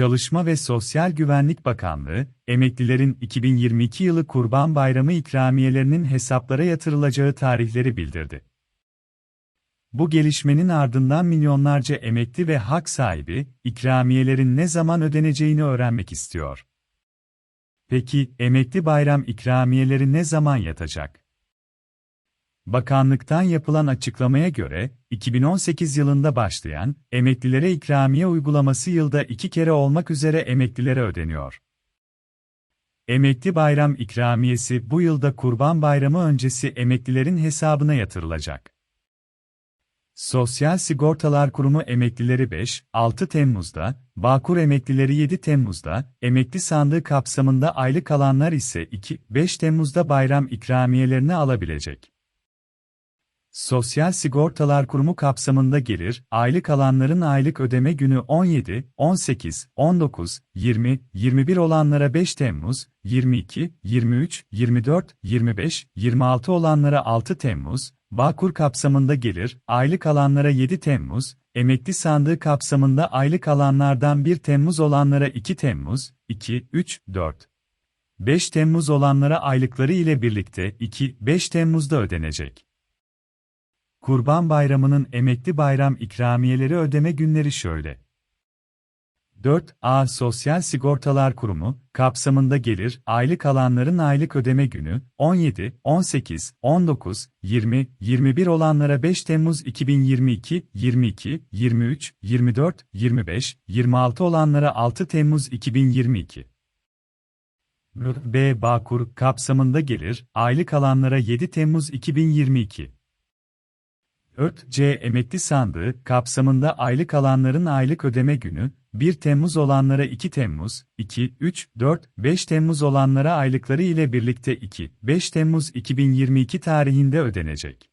Çalışma ve Sosyal Güvenlik Bakanlığı, emeklilerin 2022 yılı Kurban Bayramı ikramiyelerinin hesaplara yatırılacağı tarihleri bildirdi. Bu gelişmenin ardından milyonlarca emekli ve hak sahibi, ikramiyelerin ne zaman ödeneceğini öğrenmek istiyor. Peki, emekli bayram ikramiyeleri ne zaman yatacak? Bakanlıktan yapılan açıklamaya göre, 2018 yılında başlayan, emeklilere ikramiye uygulaması yılda iki kere olmak üzere emeklilere ödeniyor. Emekli bayram ikramiyesi bu yılda Kurban Bayramı öncesi emeklilerin hesabına yatırılacak. Sosyal Sigortalar Kurumu emeklileri 5-6 Temmuz'da, Bağkur emeklileri 7 Temmuz'da, emekli sandığı kapsamında aylık alanlar ise 2-5 Temmuz'da bayram ikramiyelerini alabilecek. Sosyal Sigortalar Kurumu kapsamında gelir, aylık alanların aylık ödeme günü 17, 18, 19, 20, 21 olanlara 5 Temmuz, 22, 23, 24, 25, 26 olanlara 6 Temmuz, Bağkur kapsamında gelir, aylık alanlara 7 Temmuz, emekli sandığı kapsamında aylık alanlardan 1 Temmuz olanlara 2 Temmuz, 2, 3, 4. 5 Temmuz olanlara aylıkları ile birlikte 2-5 Temmuz'da ödenecek. Kurban Bayramı'nın emekli bayram ikramiyeleri ödeme günleri şöyle. 4. Sosyal Sigortalar Kurumu, kapsamında gelir, aylık alanların aylık ödeme günü, 17, 18, 19, 20, 21 olanlara 5 Temmuz 2022, 22, 23, 24, 25, 26 olanlara 6 Temmuz 2022. B. Bağkur, kapsamında gelir, aylık alanlara 7 Temmuz 2022. 4C emekli sandığı kapsamında aylık alanların aylık ödeme günü, 1 Temmuz olanlara 2 Temmuz, 2, 3, 4, 5 Temmuz olanlara aylıkları ile birlikte 2, 5 Temmuz 2022 tarihinde ödenecek.